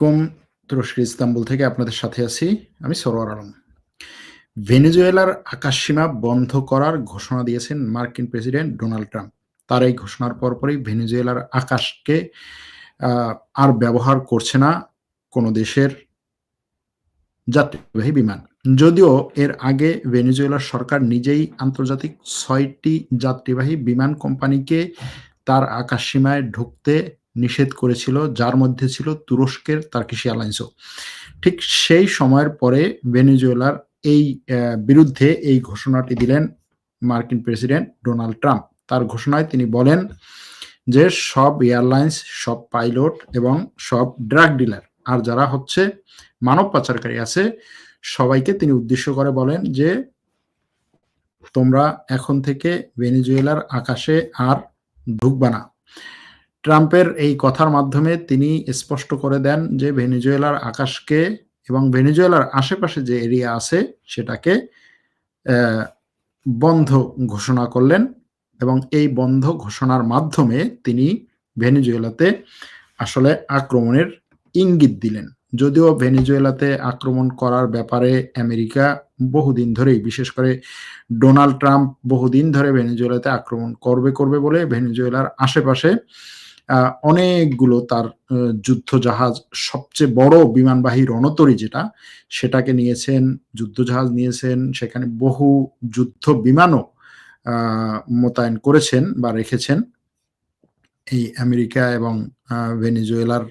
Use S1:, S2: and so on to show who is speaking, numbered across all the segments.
S1: কম Istanbul থেকে আপনাদের সাথে আছি আমি সরোয়ার আলম। ভেনেজুয়েলার আকাশসীমা বন্ধ করার ঘোষণা দিয়েছেন মার্কিন প্রেসিডেন্ট ডোনাল্ড ট্রাম্প। তার এই ঘোষণার পরপরই ভেনেজুয়েলার আকাশকে আর ব্যবহার করছে না কোনো দেশের যাত্রীবাহী বিমান। যদিও এর আগে ভেনেজুয়েলার সরকার নিজেই আন্তর্জাতিক ছয়টি যাত্রীবাহী বিমান কোম্পানিকে তার আকাশসীমায় ঢুকতে নিষেধ করেছিল, যার মধ্যে ছিল তুরস্কের তার্কিশ এয়ারলাইন্সও ঠিক সেই সময়ের পরে ভেনেজুয়েলার এই বিরুদ্ধে এই ঘোষণাটি দিলেন মার্কিন প্রেসিডেন্ট ডোনাল্ড ট্রাম্প। তার ঘোষণায় তিনি বলেন যে সব এয়ারলাইন্স, সব পাইলট এবং সব ড্রাগ ডিলার, আর যারা হচ্ছে মানব পাচারকারী আছে, সবাইকে তিনি উদ্দেশ্য করে বলেন যে তোমরা এখন থেকে ভেনেজুয়েলার আকাশে আর ঢুকবা না ট্রাম্পের এই কথার মাধ্যমে তিনি স্পষ্ট করে দেন যে ভেনিজুয়েলার আকাশকে এবং ভেনিজুয়েলার আশেপাশে যে এরিয়া আছে সেটাকে বন্ধ ঘোষণা করলেন এবং এই বন্ধ ঘোষণার মাধ্যমে তিনি ভেনিজুয়েলাতে আসলে আক্রমণের ইঙ্গিত দিলেন। যদিও ভেনিজুয়েলাতে আক্রমণ করার ব্যাপারে আমেরিকা বহুদিন ধরেই, বিশেষ করে ডোনাল্ড ট্রাম্প বহুদিন ধরে ভেনিজুয়েলাতে আক্রমণ করবে করবে বলে ভেনিজুয়েলার আশেপাশে অনেকগুলো তার যুদ্ধ জাহাজ সবচেয়ে বড় বিমানবাহী রণতরী যেটা, সেটাকে নিয়েছেন যুদ্ধ জাহাজ নিয়েছেন, সেখানে বহু যুদ্ধ বিমানও মোতায়েন করেছেন বা রেখেছেন। এই আমেরিকা এবং ভেনেজুয়েলার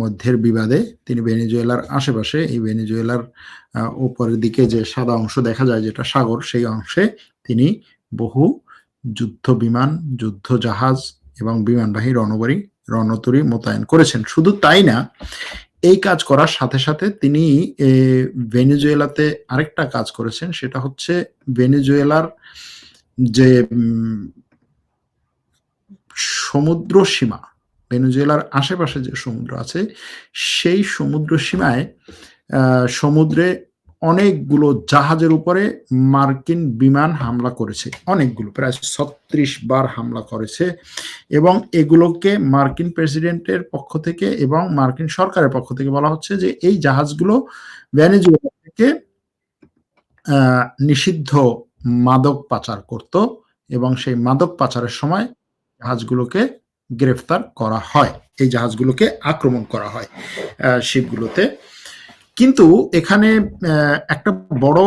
S1: মধ্যের বিবাদে তিনি ভেনেজুয়েলার আশেপাশে, এই ভেনিজুয়েলার উপরের দিকে যে সাদা অংশ দেখা যায়, যেটা সাগর, সেই অংশে তিনি বহু যুদ্ধ বিমান যুদ্ধ জাহাজ এবং বিমানবাহী রণবাহী রণতরী মোতায়েন করেছেন। শুধু তাই না, এই কাজ করার সাথে সাথে তিনি ভেনেজুয়েলাতে আরেকটা কাজ করেছেন, সেটা হচ্ছে ভেনেজুয়েলার যে সমুদ্র সীমা, ভেনেজুয়েলার আশেপাশে যে সমুদ্র আছে, সেই সমুদ্র সীমায় সমুদ্রে অনেকগুলো জাহাজের উপরে মার্কিন বিমান হামলা করেছে। অনেকগুলো, প্রায় ছত্রিশ বার হামলা করেছে এবং এগুলোকে মার্কিন প্রেসিডেন্টের পক্ষ থেকে এবং মার্কিন সরকারের পক্ষ থেকে বলা হচ্ছে যে এই জাহাজগুলো ভ্যানেজুয়েলা থেকে নিষিদ্ধ মাদক পাচার করত এবং সেই মাদক পাচারের সময় জাহাজগুলোকে গ্রেফতার করা হয়। এই জাহাজগুলোকে আক্রমণ করা হয় শিপগুলোতে। কিন্তু এখানে একটা বড়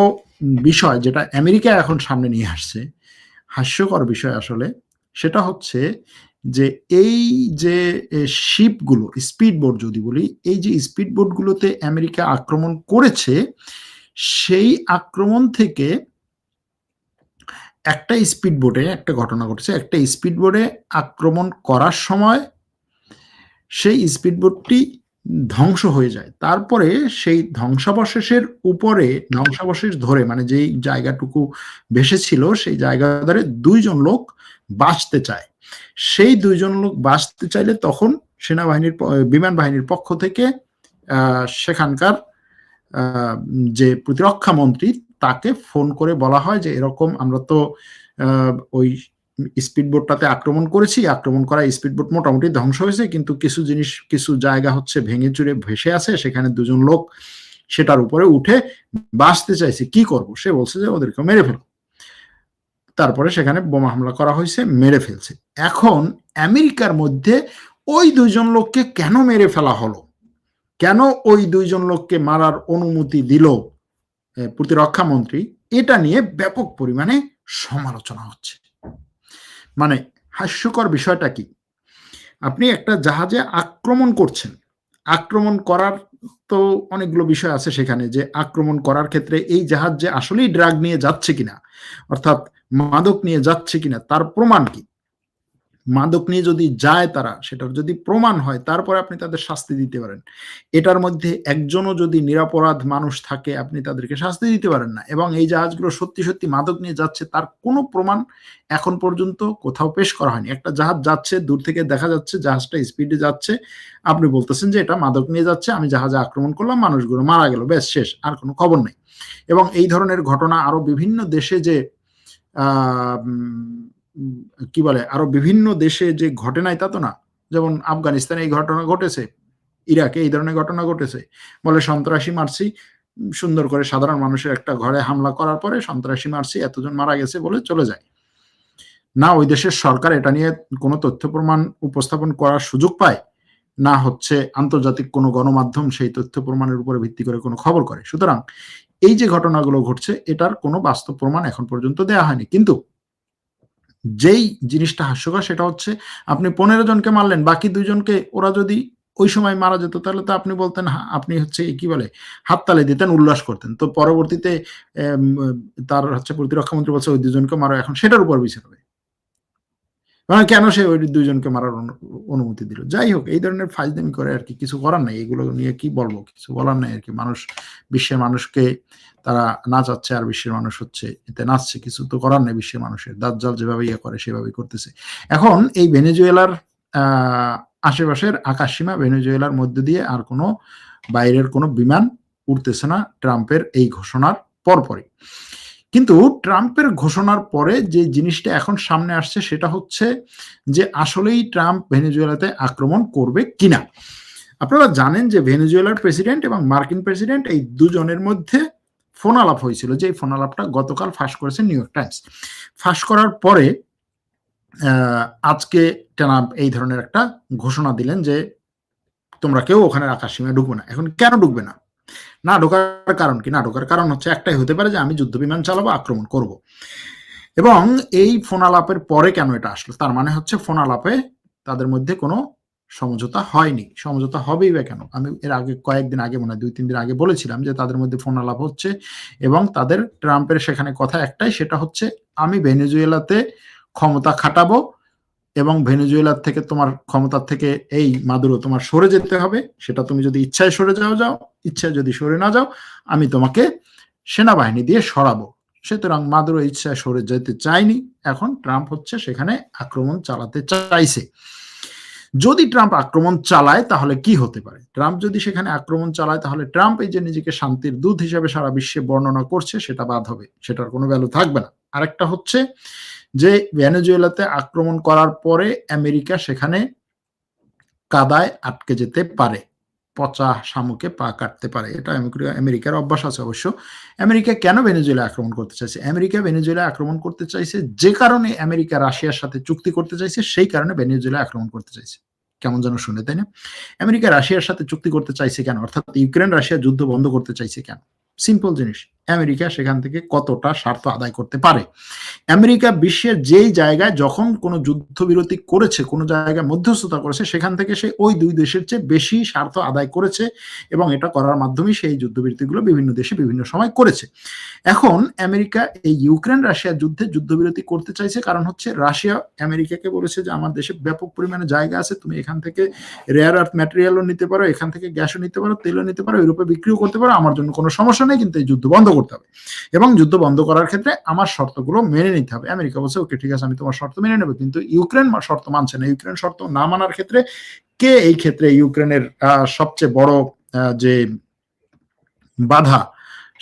S1: বিষয় যেটা আমেরিকা এখন সামনে নিয়ে আসছে, হাস্যকর বিষয় আসলে, সেটা হচ্ছে যে এই যে শিপগুলো স্পিড বোট যদি বলি, এই যে স্পিড বোটগুলোতে আমেরিকা আক্রমণ করেছে, সেই আক্রমণ থেকে একটা স্পিড বোটে একটা ঘটনা ঘটেছে, একটা স্পিড বোটে আক্রমণ করার সময় সেই স্পিড বোটটি ধ্বংস হয়ে যায়। তারপরে সেই ধ্বংসাবশেষের উপরে, ধ্বংসাবশেষ ধরে মানে যেই জায়গাটুকু ভেসেছিল, সেই জায়গা ধরে দুইজন লোক বাঁচতে চায়। সেই দুইজন লোক বাঁচতে চাইলে তখন সেনাবাহিনীর বিমান বাহিনীর পক্ষ থেকে সেখানকার যে প্রতিরক্ষা মন্ত্রী, তাকে ফোন করে বলা হয় যে, এরকম আমরা তো ওই স্পিডবোটটাতে আক্রমণ করেছি, আক্রমণ করা স্পিডবোট মোটামুটি ধ্বংস হয়েছে, কিন্তু কিছু জিনিস, কিছু জায়গা হচ্ছে ভেঙে চুরে ভেসে আছে সেখানে দুজন লোক সেটার উপরে উঠে বাঁচতে চাইছে। কি করব? সে বলছে যে ওদেরকে মেরে ফেলো। তারপরে সেখানে বোমা হামলা করা হয়েছে, মেরে ফেলছে। এখন আমেরিকার মধ্যে ওই দুইজন লোককে কেন মেরে ফেলা হলো? কেন ওই দুইজন লোককে মারার অনুমতি দিল প্রতিরক্ষা মন্ত্রী? এটা নিয়ে ব্যাপক পরিমাণে সমালোচনা হচ্ছে। মানে হাস্যকর বিষয়টা কি? আপনি একটা জাহাজে আক্রমণ করছেন। আক্রমণ করার তো অনেকগুলো বিষয় আছে সেখানে যে আক্রমণ করার ক্ষেত্রে এই জাহাজ যে আসলেই ড্রাগ নিয়ে যাচ্ছে কিনা, অর্থাৎ মাদক নিয়ে যাচ্ছে কিনা, তার প্রমাণ কি? মাদক নিয়ে যদি যায় তারা, সেটার যদি প্রমাণ হয়, তারপরে আপনি তাদের শাস্তি দিতে পারেন। এটার মধ্যে একজনও যদি নিরাপরাধ মানুষ থাকে, আপনি তাদেরকে শাস্তি দিতে পারেন না। এবং এই জাহাজগুলো সত্যি সত্যি মাদক নিয়ে যাচ্ছে, তার কোনো প্রমাণ এখন পর্যন্ত কোথাও পেশ করা হয়নি। একটা জাহাজ যাচ্ছে, দূর থেকে দেখা যাচ্ছে, জাহাজটা স্পিডে যাচ্ছে। আপনি বলতেছেন যে এটা মাদক নিয়ে যাচ্ছে, আমি জাহাজে আক্রমণ করলাম, মানুষগুলো মারা গেল বেশ শেষ, আর কোনো খবর নেই। এবং এই ধরনের ঘটনা আরও বিভিন্ন দেশে যে, আহ কি বলে, আরও বিভিন্ন দেশে যে ঘটে নাই তা তো না। যেমন আফগানিস্তানে এই ঘটনা ঘটেছে, ইরাকে এই ধরনের ঘটনা ঘটেছে। বলে সন্ত্রাসী মারছি সুন্দর করে সাধারণ মানুষের একটা ঘরে হামলা করার পরে সন্ত্রাসী মারছি, এতজন মারা গেছে বলে চলে যায়। না, ওই দেশের সরকার এটা নিয়ে কোনো তথ্য প্রমাণ উপস্থাপন করার সুযোগ পায়, না হচ্ছে আন্তর্জাতিক কোনো গণমাধ্যম সেই তথ্য প্রমাণের উপরে ভিত্তি করে কোনো খবর করে। সুতরাং এই যে ঘটনাগুলো ঘটছে, এটার কোনো বাস্তব প্রমাণ এখন পর্যন্ত দেয়া হয়নি। কিন্তু যেই জিনিসটা হাস্যকর সেটা হচ্ছে আপনি পনেরো জনকে মারলেন, বাকি দুজনকে ওরা যদি ওই সময় মারা যেত, তাহলে তো আপনি বলতেন আপনি হচ্ছে কি বলে, হাততালি দিতেন, উল্লাস করতেন। তো পরবর্তীতে তার হচ্ছে প্রতিরক্ষা মন্ত্রী বলছে, ওই দুজনকে মারো, এখন সেটার উপর বিচার হবে। কেন সে ওই দুইজনকে মারার অনুমতি দিল? যাই হোক, এই ধরনের ফাইজদামি করে আর কি কিছু করার নাই। এগুলো নিয়ে কি বলব? কিছু বলার নাই আর কি। মানুষ, বিশ্বের মানুষকে তারা নাচাচ্ছে আর বিশ্বের মানুষ হচ্ছে এতে নাচছে। কিছু তো করার নেই বিশ্বের মানুষের। দাজ্জাল যেভাবে ইয়ে করে, সেভাবেই করতেছে। এখন এই ভেনেজুয়েলার, আহ, আশেপাশের আকাশসীমা ভেনেজুয়েলার মধ্য দিয়ে আর কোনো বাইরের কোনো বিমান উঠতেছে না ট্রাম্পের এই ঘোষণার পরপরই। কিন্তু ট্রাম্পের ঘোষণার পরে যে জিনিসটা এখন সামনে আসছে সেটা হচ্ছে যে আসলেই ট্রাম্প ভেনেজুয়েলাতে আক্রমণ করবে কিনা। আপনারা জানেন যে ভেনেজুয়েলার প্রেসিডেন্ট এবং মার্কিন প্রেসিডেন্ট এই দুজনের মধ্যে ফোন আলাপ হয়েছিল, যে ফোন আলাপটা গতকাল ফাঁস করেছে নিউ ইয়র্ক টাইমস। ফাঁস করার পরে আজকে ট্রাম্প এই ধরনের একটা ঘোষণা দিলেন যে তোমরা কেউ ওখানে আকাশ সীমায় ঢুকবে না। এখন কেন ঢুকবে না? না ঢোকার কারণ কি? না ঢোকার কারণ হচ্ছে একটাই, হতে পারে যে আমি যুদ্ধ বিমান চালাবো, আক্রমণ করব। এবং এই ফোন আলাপের পরে কেন এটা আসলো? তার মানে হচ্ছে ফোন আলাপে তাদের মধ্যে কোনো সমঝোতা হয়নি। সমঝোতা হবেই বা কেন? আমি এর আগে কয়েকদিন আগে, মনে হয় দুই তিন দিন আগে বলেছিলাম যে তাদের মধ্যে ফোন আলাপ হচ্ছে এবং তাদের ট্রাম্পের সেখানে কথা একটাই, সেটা হচ্ছে আমি ভেনেজুয়েলাতে ক্ষমতা খাটাবো এবং ভেনেজুয়েলার থেকে তোমার ক্ষমতার থেকে এই মাদুরো তোমার সরে যেতে হবে। সেটা তুমি যদি ইচ্ছায় সরে যাও যাও। ইচ্ছায় যদি সরে না যাও, আমি তোমাকে সেনাবাহিনী দিয়ে সরাবো। সুতরাং মাদুরো ইচ্ছায় সরে যেতে চায়নি। এখন ট্রাম্প হচ্ছে সেখানে আক্রমণ চালাতে চাইছে। যদি ট্রাম্প আক্রমণ চালায়, তাহলে কি হতে পারে? ট্রাম্প যদি সেখানে আক্রমণ চালায়, তাহলে ট্রাম্প এই যে নিজেকে শান্তির দূত হিসেবে সারা বিশ্বে বর্ণনা করছে, সেটা বাদ হবে। সেটার কোনো ভ্যালু থাকবে না। আরেকটা হচ্ছে যে ভেনেজুয়েলাতে আক্রমণ করার পরে আমেরিকা সেখানে কাদায় আটকে যেতে পারে, পচা শামুকে পা কাটতে পারে। এটা আমেরিকার অভ্যাস আছে অবশ্য। আমেরিকা কেন ভেনেজুয়েলা আক্রমণ করতে চাইছে? আমেরিকা ভেনেজুয়েলা আক্রমণ করতে চাইছে যে কারণে আমেরিকা রাশিয়ার সাথে চুক্তি করতে চাইছে, সেই কারণে ভেনেজুয়েলা আক্রমণ করতে চাইছে। কেমন যেন শুনে, তাই না? আমেরিকা রাশিয়ার সাথে চুক্তি করতে চাইছে কেন? অর্থাৎ ইউক্রেন রাশিয়া যুদ্ধ বন্ধ করতে চাইছে কেন? সিম্পল জিনিস। আমেরিকা সেখান থেকে কতটা স্বার্থ আদায় করতে পারে? আমেরিকা বিশ্বের যেই জায়গায় যখন কোনো যুদ্ধবিরতি করেছে, কোনো জায়গায় মধ্যস্থতা করেছে, সেখান থেকে সে ওই দুই দেশের চেয়ে বেশি স্বার্থ আদায় করেছে এবং এটা করার মাধ্যমে সেই যুদ্ধবিরতিগুলো বিভিন্ন দেশে বিভিন্ন সময় করেছে। এখন আমেরিকা এই ইউক্রেন রাশিয়া যুদ্ধে যুদ্ধবিরতি করতে চাইছে কারণ হচ্ছে রাশিয়া আমেরিকাকে বলেছে যে আমার দেশে ব্যাপক পরিমাণে জায়গা আছে, তুমি এখান থেকে রেয়ার আর্থ ম্যাটেরিয়ালও নিতে পারো, এখান থেকে গ্যাসও নিতে পারো, তেলও নিতে পারো ইউরোপে বিক্রিও করতে পারো, আমার জন্য কোনো সমস্যা নেই, কিন্তু এই যুদ্ধ বন্ধ করতে হবে। এবং যুদ্ধ বন্ধ করার ক্ষেত্রে আমার শর্তগুলো মেনে নিতে হবে। আমেরিকা বলছে, ওকে, ঠিক আছে, আমি তোমার শর্ত মেনে নেব। কিন্তু ইউক্রেন শর্ত মানছে না। ইউক্রেন শর্ত না মানার ক্ষেত্রে কে এই ক্ষেত্রে ইউক্রেনের সবচেয়ে বড় যে বাধা,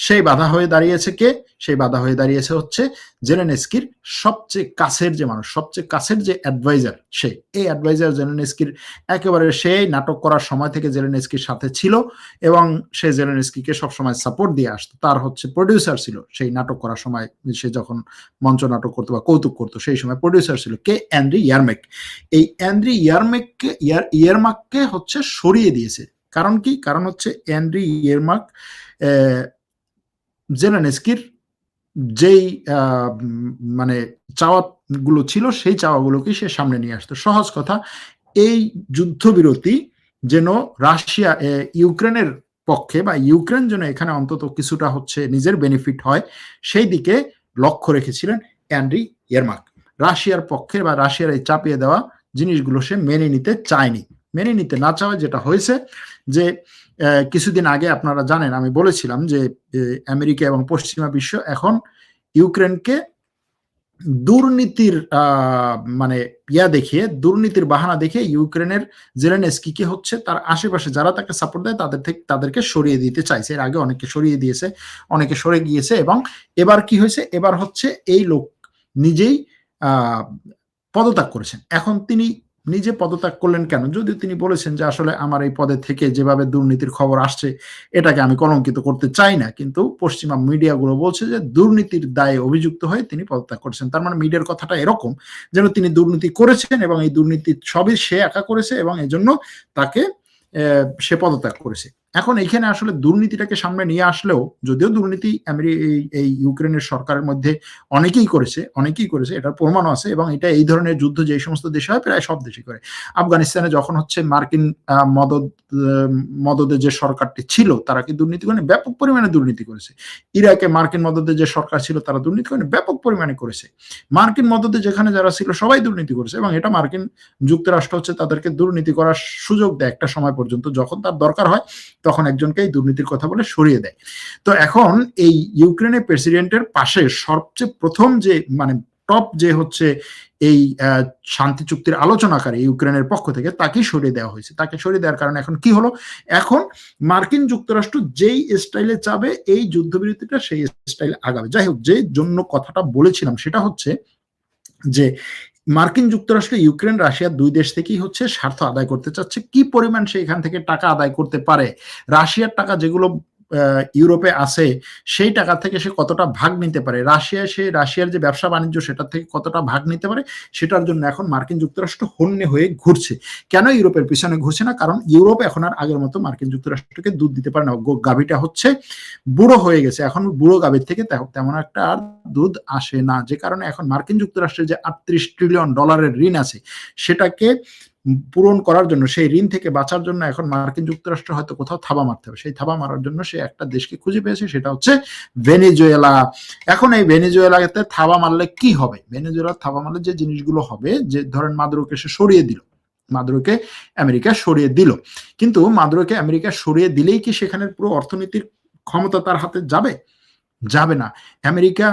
S1: সেই বাধা হয়ে দাঁড়িয়েছে কে? সেই বাধা হয়ে দাঁড়িয়েছে হচ্ছে জেলেনেস্কির সবচেয়ে কাছের যে মানুষ, সবচেয়ে কাছের যে অ্যাডভাইজার সে। এই অ্যাডভাইজার জেলেনেস্কির একেবারে সেই নাটক করার সময় থেকে জেলেনেস্কির সাথে ছিল এবং সে জেলেনেস্কিকে সবসময় সাপোর্ট দিয়ে আসতো। তার হচ্ছে প্রডিউসার ছিল সেই নাটক করার সময় সে যখন মঞ্চ নাটক করতো বা কৌতুক করতো, সেই সময় প্রডিউসার ছিল কে? অ্যান্ড্রি ইয়ারমেক। এই অ্যান্ড্রি ইয়ারমেককে, ইয়ার, ইয়ারমাককে হচ্ছে সরিয়ে দিয়েছে। কারণ কি? কারণ হচ্ছে অ্যান্ড্রি ইয়ারমাক জেলেনেস্কির যেই মানে চাওয়াগুলো ছিল সেই চাওয়াগুলোকে সে সামনে নিয়ে আসতো। সহজ কথা, এই যুদ্ধবিরতি যেন রাশিয়া ইউক্রেনের পক্ষে বা ইউক্রেন যেন এখানে অন্তত কিছুটা হচ্ছে নিজের বেনিফিট হয়, সেই দিকে লক্ষ্য রেখেছিলেন অ্যান্ড্রি ইয়ারমার্ক। রাশিয়ার পক্ষে বা রাশিয়ার এই চাপিয়ে দেওয়া জিনিসগুলো সে মেনে নিতে চায়নি। মেনে নিতে না চাওয়া যেটা হয়েছে যে কিছুদিন আগে আপনারা জানেন, আমি বলেছিলাম যে আমেরিকা এবং পশ্চিমা বিশ্ব এখন ইউক্রেনকে দুর্নীতির মানে ইয়া দেখিয়ে, দুর্নীতির বাহানা দেখে ইউক্রেনের জেলেনেস্কিকে হচ্ছে, তার আশেপাশে যারা তাকে সাপোর্ট দেয়, তাদের থেকে, তাদেরকে সরিয়ে দিতে চাইছে। এর আগে অনেকে সরিয়ে দিয়েছে, অনেকে সরে গিয়েছে এবং এবার কি হয়েছে, এবার হচ্ছে এই লোক নিজেই পদত্যাগ করেছেন। এখন তিনি নিজে পদত্যাগ করলেন কেন? যদি তিনি বলেছেন যে আসলে আমার এই পদে থেকে যেভাবে দুর্নীতির খবর আসছে, এটাকে আমি কলঙ্কিত করতে চাই না। কিন্তু পশ্চিমা মিডিয়াগুলো বলছে যে দুর্নীতির দায়ে অভিযুক্ত হয়ে তিনি পদত্যাগ করেছেন। তার মানে মিডিয়ার কথাটা এরকম, যেন তিনি দুর্নীতি করেছেন এবং এই দুর্নীতি সবই সে একা করেছে এবং এজন্য জন্য তাকে সে পদত্যাগ করেছে। এখন এইখানে আসলে দুর্নীতিটাকে সামনে নিয়ে আসলেও যদিও দুর্নীতি এই ইউক্রেনের সরকারের মধ্যে অনেকেই করেছে অনেকেই করেছে, এটার প্রমাণও আছে এবং এটা এই ধরনের যুদ্ধ যে সমস্ত দেশে হয়, প্রায় সব দেশে করে। আফগানিস্তানে যখন হচ্ছে মার্কিন মদত মদদে যে সরকারটি ছিল, তারা কি দুর্নীতি করে? ব্যাপক পরিমাণে দুর্নীতি করেছে। ইরাকে মার্কিন মদদে যে সরকার ছিল, তারা দুর্নীতি করে, ব্যাপক পরিমাণে করেছে। মার্কিন মদদে যেখানে যারা ছিল, সবাই দুর্নীতি করেছে এবং এটা মার্কিন যুক্তরাষ্ট্র হচ্ছে তাদেরকে দুর্নীতি করার সুযোগ দেয় একটা সময় পর্যন্ত, যখন তার দরকার হয় তখন একজনকে এই দুর্নীতির কথা বলে সরিয়ে দেয়। তো এখন এই ইউক্রেনের প্রেসিডেন্টের পাশে সবচেয়ে প্রথম যে মানে টপ যে হচ্ছে এই শান্তি চুক্তির আলোচনাকারী ইউক্রেনের পক্ষ থেকে তাকেই সরিয়ে দেওয়া হয়েছে। তাকে সরিয়ে দেওয়ার কারণে এখন কি হলো? এখন মার্কিন যুক্তরাষ্ট্র যেই স্টাইলে চাবে, এই যুদ্ধবিরতিটা সেই স্টাইলে আগাবে। যাই হোক, যে জন্য কথাটা বলেছিলাম সেটা হচ্ছে যে মার্কিন যুক্তরাষ্ট্র, ইউক্রেন, রাশিয়া দুই দেশ থেকেই হচ্ছে স্বার্থ আদায় করতে চাচ্ছে। কি পরিমাণ সে এখান থেকে টাকা আদায় করতে পারে? রাশিয়ার টাকা যেগুলো ইউরোপে আছে, সেই টাকা থেকে সে কতটা ভাগ নিতে পারে? রাশিয়া, সে রাশিয়ার যে ব্যবসা বাণিজ্য সেটা থেকে কতটা ভাগ নিতে পারে? সেটার জন্য এখন মার্কিন যুক্তরাষ্ট্র হন্যে হয়ে ঘুরছে। কেন ইউরোপের পিছনে ঘুরছে না? কারণ ইউরোপ এখন আর আগের মতো মার্কিন যুক্তরাষ্ট্রকে দুধ দিতে পারে না। গাভীটা হচ্ছে বুড়ো হয়ে গেছে। এখন বুড়ো গাভীর থেকে তেমন একটা আর দুধ আসে না। যে কারণে এখন মার্কিন যুক্তরাষ্ট্রের যে আটত্রিশ ট্রিলিয়ন ডলারের ঋণ আছে, সেটাকে পূরণ করার জন্য, সেই ঋণ থেকে বাঁচার জন্য এখন মার্কিন যুক্তরাষ্ট্র হয়তো কোথাও থাবা মারতে হবে। সেই থাবা মারার জন্য সে একটা দেশকে খুঁজে পেয়েছে, সেটা হচ্ছে ভেনেজুয়েলা। এখন এই ভেনেজুয়েলাতে থাবা মারলে কি হবে? ভেনেজুয়েলার থাবা মারলে যে জিনিসগুলো হবে, যে ধরেন মাদুরোকে সে সরিয়ে দিল, মাদুরোকে আমেরিকা সরিয়ে দিল। কিন্তু মাদুরোকে আমেরিকা সরিয়ে দিলেই কি সেখানের পুরো অর্থনীতির ক্ষমতা তার হাতে যাবে? যাবে না। আমেরিকা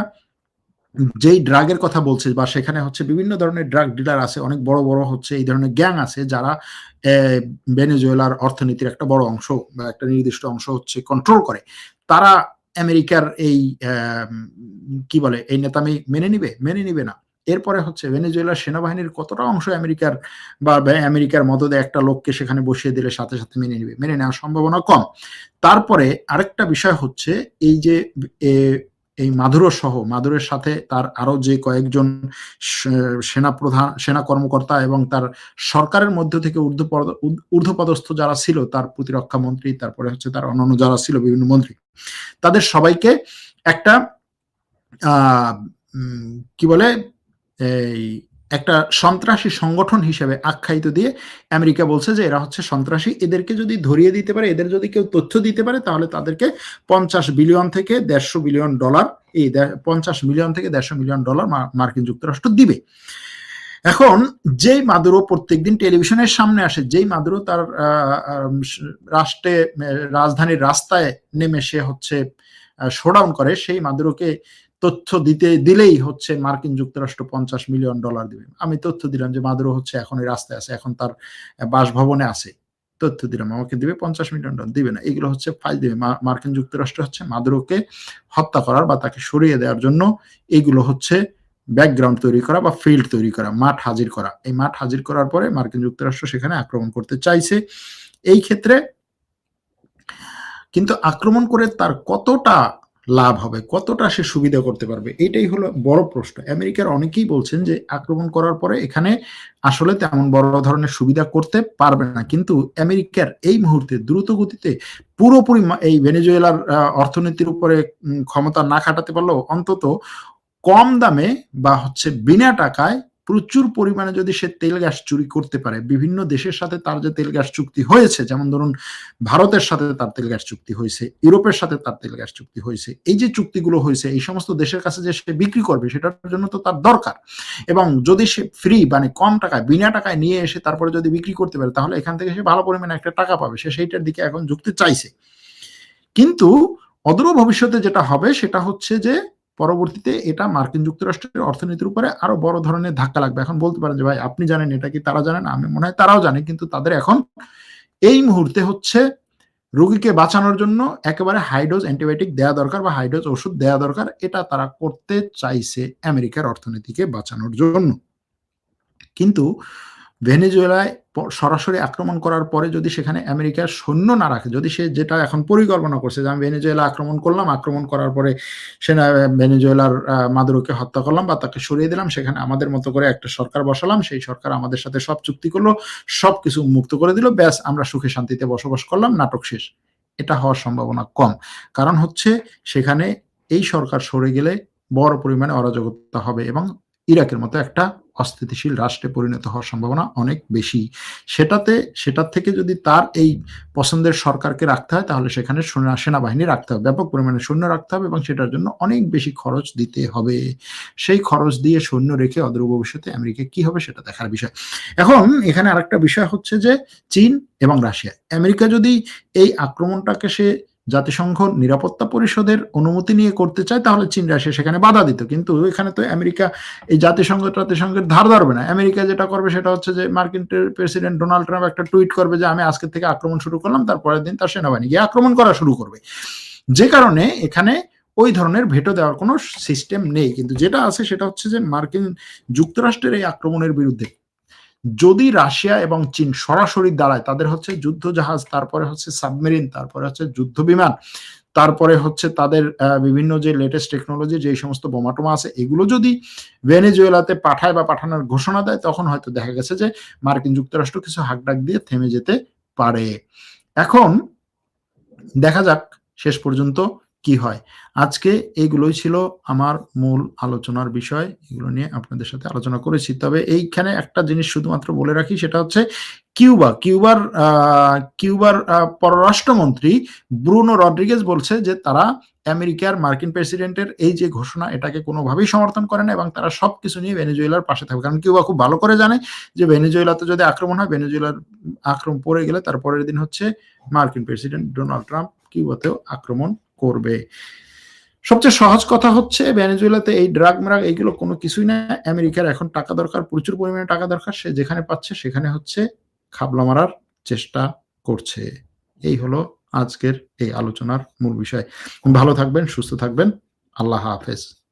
S1: যেই ড্রাগের কথা বলছে বা সেখানে হচ্ছে বিভিন্ন ধরনের ড্রাগ ডিলার আছে, অনেক বড় বড় হচ্ছে এই ধরনের গ্যাং আছে যারা ভেনেজুয়েলার অর্থনীতির একটা বড় অংশ বা একটা নির্দিষ্ট অংশ হচ্ছে কন্ট্রোল করে। তারা আমেরিকার এই কি বলে, এই নেতামি মেনে নিবে? মেনে নিবে না। এরপরে হচ্ছে ভেনেজুয়েলার সেনাবাহিনীর কতটা অংশ আমেরিকার বা আমেরিকার মদদে একটা লোককে সেখানে বসিয়ে দিলে সাথে সাথে মেনে নিবে? মেনে নেওয়ার সম্ভাবনা কম। তারপরে আরেকটা বিষয় হচ্ছে এই যে এই মাধুর সহ মাধুরের সাথে তার আরও যে কয়েকজন সেনা প্রধান, সেনা কর্মকর্তা এবং তার সরকারের মধ্য থেকে ঊর্ধ্বপদস্থ যারা ছিল, তার প্রতিরক্ষা মন্ত্রী, তারপরে হচ্ছে তার অন্যান্য যারা ছিল, বিভিন্ন মন্ত্রী, তাদের সবাইকে একটা কি বলে? এই একটা সন্ত্রাসী সংগঠন হিসেবে আখ্যায়িত দিয়ে আমেরিকা বলছে যে এরা হচ্ছে সন্ত্রাসী। এদেরকে যদি ধরিয়ে দিতে পারে, এদের যদি কেউ তথ্য দিতে পারে, তাহলে তাদেরকে পঞ্চাশ বিলিয়ন থেকে দেড়শো বিলিয়ন ডলার, এই পঞ্চাশ মিলিয়ন থেকে দেড়শো মিলিয়ন ডলার মার্কিন যুক্তরাষ্ট্র দিবে। এখন যেই মাদুরো প্রত্যেকদিন টেলিভিশনের সামনে আসে, যেই মাদুরো তার রাষ্ট্রে রাজধানীর রাস্তায় নেমে সে হচ্ছে শোডাউন করে, সেই মাদুরোকে তথ্য দিতে, দিলেই হচ্ছে মার্কিন যুক্তরাষ্ট্র পঞ্চাশ মিলিয়ন ডলার দিবে। আমি তথ্য দিলাম যে মাদুরো হচ্ছে এখন রাস্তায় আছে, এখন তার বাসভবনে আছে। তথ্য দিলাম, আমাকে দিবে পঞ্চাশ মিলিয়ন ডলার, দিবে না। এগুলো হচ্ছে ফাইল দিবে। মার্কিন যুক্তরাষ্ট্র হচ্ছে মাদুরোকে হত্যা করার বা তাকে সরিয়ে দেওয়ার জন্য এইগুলো হচ্ছে ব্যাকগ্রাউন্ড তৈরি করা বা ফিল্ড তৈরি করা, মাঠ হাজির করা। এই মাঠ হাজির করার পরে মার্কিন যুক্তরাষ্ট্র সেখানে আক্রমণ করতে চাইছে। এই ক্ষেত্রে কিন্তু আক্রমণ করে তার কতটা লাভ হবে? কতটা সে সুবিধা করতে পারবে? এটাই হলো বড় প্রশ্ন। আমেরিকার অনেকেই বলছেন যে আক্রমণ করার পরে এখানে আসলে তেমন বড় ধরনের সুবিধা করতে পারবে না। কিন্তু আমেরিকার এই মুহূর্তে দ্রুত গতিতে পুরোপুরি এই ভেনেজুয়েলার অর্থনীতির উপরে ক্ষমতা না খাটাতে পারলেও অন্তত কম দামে বা হচ্ছে বিনা টাকায় প্রচুর পরিমাণে যদি সে তেল গ্যাস চুরি করতে পারে, বিভিন্ন দেশের সাথে তার যে তেল গ্যাস চুক্তি হয়েছে, যেমন ধরুন ভারতের সাথে তার তেল গ্যাস চুক্তি হয়েছে, ইউরোপের সাথে তার তেল গ্যাস চুক্তি হয়েছে, এই যে চুক্তিগুলো হয়েছে, এই সমস্ত দেশের কাছে যে সে বিক্রি করবে, সেটার জন্য তো তার দরকার। এবং যদি সে ফ্রি মানে কম টাকায়, বিনা টাকায় নিয়ে এসে তারপরে যদি বিক্রি করতে পারে, তাহলে এখান থেকে সে ভালো পরিমাণে একটা টাকা পাবে, সে সেইটার দিকে এখন যুক্তি চাইছে। কিন্তু অদূর ভবিষ্যতে যেটা হবে, সেটা হচ্ছে যে পরবর্তীতে এটা মার্কিন যুক্তরাষ্ট্রের অর্থনীতির উপরে আরও বড় ধরনের ধাক্কা লাগবে। এখন বলতে পারেন যে, ভাই, আপনি জানেন এটা কি তারা জানেন? আমি মনে হয় তারাও জানে, কিন্তু তাদের এখন এই মুহূর্তে হচ্ছে রোগীকে বাঁচানোর জন্য একেবারে হাইডোজ অ্যান্টিবায়োটিক দেওয়া দরকার বা হাইডোজ ওষুধ দেওয়া দরকার। এটা তারা করতে চাইছে আমেরিকার অর্থনীতিকে বাঁচানোর জন্য। কিন্তু ভেনেজুয়েলায় সরাসরি আক্রমণ করার পরে যদি সেখানে আমেরিকার সৈন্য না রাখে, যদি সে যেটা এখন পরিকল্পনা করছে যে আমি ভেনেজুয়েলা আক্রমণ করলাম, আক্রমণ করার পরে সেনা ভেনেজুয়েলার মাদুরোকে হত্যা করলাম বা তাকে সরিয়ে দিলাম, সেখানে আমাদের মতো করে একটা সরকার বসালাম, সেই সরকার আমাদের সাথে সব চুক্তি করল সব কিছু মুক্ত করে দিল, ব্যাস আমরা সুখে শান্তিতে বসবাস করলাম, নাটক শেষ। এটা হওয়ার সম্ভাবনা কম। কারণ হচ্ছে সেখানে এই সরকার সরে গেলে বড় পরিমাণে অরাজকতা হবে এবং ইরাকের মতো একটা অস্থিতিশীল রাষ্ট্রে পরিণত হওয়ার সম্ভাবনা অনেক বেশি। সেটাতে, সেটার থেকে যদি তার এই পছন্দের সরকারকে রাখতে হয়, তাহলে সেখানে সেনাবাহিনী রাখতে হবে। ব্যাপক পরিমাণে সৈন্য রাখতে হবে এবং সেটার জন্য অনেক বেশি খরচ দিতে হবে। সেই খরচ দিয়ে সৈন্য রেখে অদূর ভবিষ্যতে আমেরিকা কি হবে সেটা দেখার বিষয়। এখন এখানে আরেকটা বিষয় হচ্ছে যে চীন এবং রাশিয়া। আমেরিকা যদি এই আক্রমণটাকে সে জাতিসংঘ নিরাপত্তা পরিষদের অনুমতি নিয়ে করতে চায়, তাহলে চীন রাশিয়া সেখানে বাধা দিত। কিন্তু এখানে তো আমেরিকা এই জাতিসংঘ, জাতিসংঘের ধার ধরবে না। আমেরিকা যেটা করবে সেটা হচ্ছে যে মার্কিন প্রেসিডেন্ট ডোনাল্ড ট্রাম্প একটা টুইট করবে যে, আমি আজকে থেকে আক্রমণ শুরু করলাম, তারপরের দিন তার সেনাবাহিনী গিয়ে আক্রমণ করা শুরু করবে। যে কারণে এখানে ওই ধরনের ভেটো দেওয়ার কোনো সিস্টেম নেই। কিন্তু যেটা আছে সেটা হচ্ছে যে মার্কিন যুক্তরাষ্ট্রের এই আক্রমণের বিরুদ্ধে যদি রাশিয়া এবং চীন সরাসরি দাঁড়ায়, তাদের হচ্ছে যুদ্ধ জাহাজ তারপরে হচ্ছে সাবমেরিন, তারপরে হচ্ছে যুদ্ধ বিমান তারপরে হচ্ছে তাদের বিভিন্ন যে লেটেস্ট টেকনোলজি যে সমস্ত বোমাটোমা আছে, এগুলো যদি ভেনেজুয়েলাতে পাঠায় বা পাঠানোর ঘোষণা দেয়, তখন হয়তো দেখা গেছে যে মার্কিন যুক্তরাষ্ট্র কিছু হাকডাক দিয়ে থেমে যেতে পারে। এখন দেখা যাক, শেষ পর্যন্ত কি হয়? আজকে এগুলোই ছিল আমার মূল আলোচনার বিষয়। এগুলো নিয়ে আপনাদের সাথে আলোচনা করেছি। তবে এইখানে একটা জিনিস শুধুমাত্র বলে রাখি, সেটা হচ্ছে কিউবা। কিউবার কিউবার পররাষ্ট্রমন্ত্রী ব্রুনো রড্রিগেজ বলছে যে তারা আমেরিকার মার্কিন প্রেসিডেন্টের এই যে ঘোষণা, এটাকে কোনোভাবেই সমর্থন করে না এবং তারা সব কিছু নিয়ে ভেনেজুয়েলার পাশে থাকবে। কারণ কিউবা খুব ভালো করে জানে যে ভেনেজুয়েলাতে যদি আক্রমণ হয়, ভেনেজুয়েলার আক্রমণ পড়ে গেলে তারপরের দিন হচ্ছে মার্কিন প্রেসিডেন্ট ডোনাল্ড ট্রাম্প কিউবাতেও আক্রমণ করবে। সবচেয়ে সহজ কথা হচ্ছে ভেনেজুয়েলাতে এই ড্রাগ ম্রাগ এইগুলো কোনো কিছুই না। আমেরিকার এখন টাকা দরকার, প্রচুর পরিমাণে টাকা দরকার, সে যেখানে পাচ্ছে সেখানে হচ্ছে খাবলা মারার চেষ্টা করছে। এই হলো আজকের এই আলোচনার মূল বিষয়। ভালো থাকবেন, সুস্থ থাকবেন। আল্লাহ হাফেজ।